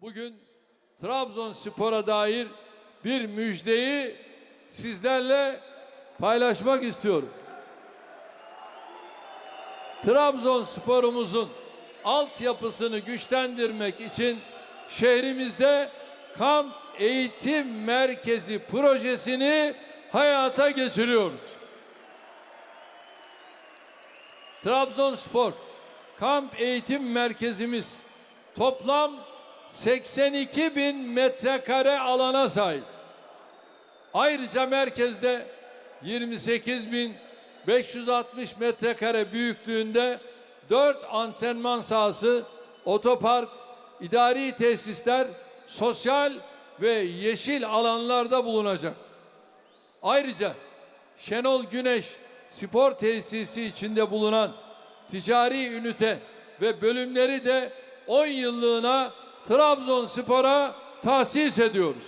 bugün Trabzonspor'a dair bir müjdeyi sizlerle paylaşmak istiyorum. Trabzonspor'umuzun altyapısını güçlendirmek için şehrimizde kamp eğitim merkezi projesini hayata geçiriyoruz. Trabzonspor kamp eğitim merkezimiz toplam 82 bin metrekare alana sahip. Ayrıca merkezde 28 bin 560 metrekare büyüklüğünde 4 antrenman sahası, otopark, idari tesisler, sosyal ve yeşil alanlarda bulunacak. Ayrıca Şenol Güneş spor tesisi içinde bulunan ticari ünite ve bölümleri de 10 yıllığına Trabzonspor'a tahsis ediyoruz.